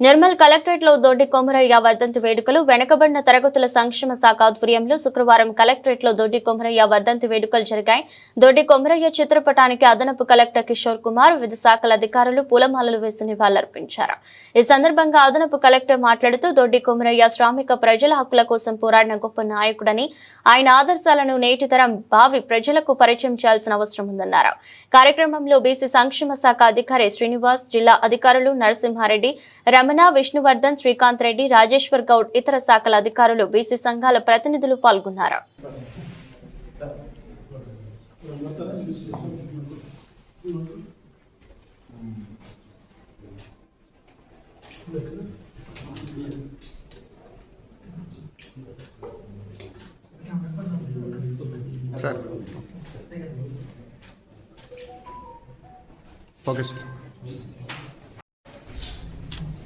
నిర్మల్ కలెక్టరేట్లో దొడ్డి కొమరయ్య వర్ధంతి వేడుకలు వెనకబడిన తరగతుల సంక్షేమ శాఖ ఆధ్వర్యంలో శుక్రవారం కలెక్టరేట్లో దొడ్డి కొమరయ్య వర్ధంతి వేడుకలు జరిగాయి. దొడ్డి కొమరయ్య చిత్రపటానికి అదనపు కలెక్టర్ కిషోర్ కుమార్ వివిధ శాఖల అధికారులు పూలమాలలు వేసి నివాళులర్పించారు. ఈ సందర్భంగా అదనపు కలెక్టర్ మాట్లాడుతూ దొడ్డి కొమరయ్య శ్రామిక ప్రజల హక్కుల కోసం పోరాడిన గొప్ప నాయకుడని ఆయన ఆదర్శాలను నేటి తరం భావి ప్రజలకు పరిచయం చేయాల్సిన అవసరం ఉందన్నారు. కార్యక్రమంలో బీసీ సంక్షేమ శాఖ అధికారి శ్రీనివాస్ జిల్లా అధికారులు నరసింహారెడ్డి రమణ విష్ణువర్ధన్ శ్రీకాంత్ రెడ్డి రాజేశ్వర్ గౌడ్ ఇతర శాఖల అధికారులు బీసీ సంఘాల ప్రతినిధులు పాల్గొన్నారు. సార్. Okay sir.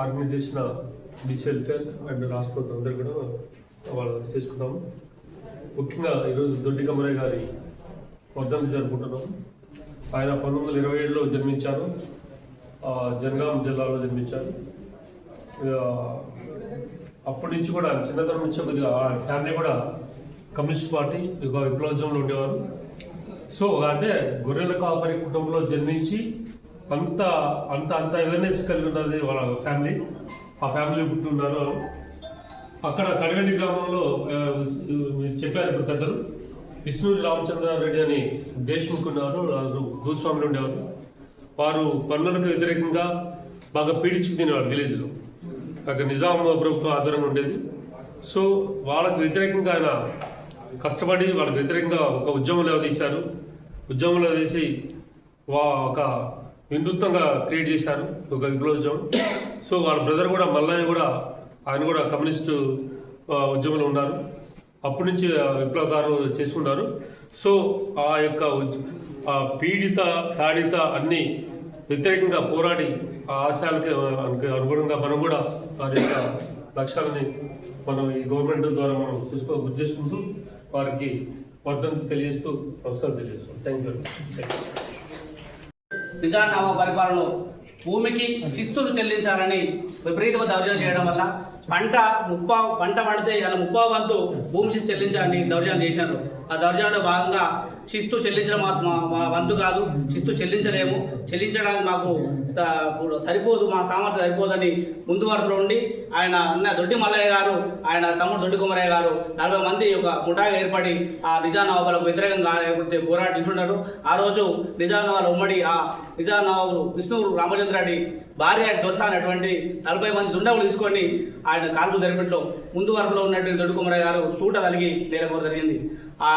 ఆర్గనైజ్ చేసిన వెల్ఫేర్ అండ్ రాష్ట్ర ప్రభుత్వం అందరూ కూడా వాళ్ళు చేసుకున్నాము ముఖ్యంగా ఈరోజు దొడ్డి కమరయ్య గారి వర్ధంతి జరుపుకుంటున్నాం. ఆయన పంతొమ్మిది వందల ఇరవై ఏడులో జన్మించారు. జనగాం జిల్లాలో జన్మించారు. అప్పటి నుంచి కూడా చిన్నతనం నుంచి కొద్దిగా ఆ ఫ్యామిలీ కూడా కమ్యూనిస్ట్ పార్టీ ఒక విప్లవోద్యమంలో ఉండేవారు. సో అంటే గొర్రెల కాపరి కుటుంబంలో జన్మించి అంత అంత అంత అవేర్నెస్ కలిగి ఉన్నది వాళ్ళ ఫ్యామిలీ ఆ ఫ్యామిలీ పుట్టున్నారు అక్కడ కడగండి గ్రామంలో చెప్పారు ఇప్పుడు పెద్దలు. విష్ణు రామచంద్రారెడ్డి అని దేశ్ముఖ్ ఉన్నారు భూస్వాములు ఉండేవారు. వారు పన్నులకు వ్యతిరేకంగా బాగా పీడించి తినేవారు విలేజ్లో. అక్కడ నిజాం ప్రభుత్వం ఆధ్వర్యంలో ఉండేది. సో వాళ్ళకు వ్యతిరేకంగా ఆయన కష్టపడి వాళ్ళకు వ్యతిరేకంగా ఒక ఉద్యమంలో తీశారు ఉద్యమంలో తీసి వా ఒక వినూత్నంగా క్రియేట్ చేశారు ఒక విప్లవోద్యమం సో వాళ్ళ బ్రదర్ కూడా మల్లయ్య కూడా ఆయన కూడా కమ్యూనిస్టు ఉద్యమంలో ఉన్నారు. అప్పటి నుంచి విప్లవకారులు విప్లవకారు చేసుకున్నారు సో ఆ యొక్క పీడిత తాడిత అన్ని వ్యతిరేకంగా పోరాడి ఆ ఆశయాలకి అనుగుణంగా మనం కూడా వారి యొక్క లక్ష్యాలని మనం ఈ గవర్నమెంట్ ద్వారా మనం చూసుకో గుర్తు చేసుకుంటూ వారికి వర్ధంతి తెలియజేస్తూ నమస్కారం తెలియజేస్తాం థ్యాంక్ యూ థ్యాంక్ యూ నిజానామా పరిపాలనలో భూమికి శిస్తులు చెల్లించాలని విపరీతమ దౌర్జన్యం చేయడం వల్ల పంట ముప్పా పంట పండితే అలా ముప్పా వంతు భూమి శిస్తు చెల్లించాలని దౌర్జన్యం చేశారు. ఆ దౌర్జన్యంలో భాగంగా శిస్తు చెల్లించడం మా మా- వంతు కాదు శిస్తు చెల్లించలేము. చెల్లించడానికి మాకు సరిపోదు మా సామర్థ్యం సరిపోదని ముందు వరుసలో ఉండి ఆయన అన్న దొడ్డి మల్లయ్య గారు ఆయన తమ్ముడు దొడ్డి కుమరయ్య గారు నలభై మంది ఒక ముఠాగా ఏర్పడి ఆ నిజానవాబులకు వ్యతిరేకంగా ఏర్పడితే ఆ రోజు నిజానవాబుల ఉమ్మడి ఆ నిజానవాబు విష్ణు రామచంద్రారెడ్డి భార్య దొరస అనేటువంటి నలభై మంది దుండగులు తీసుకొని ఆయన కాల్పు జరిపిట్లో ముందు వరసలో ఉన్నటువంటి దొడ్డి గారు తూట తలిగి నేలకూర జరిగింది. ఆ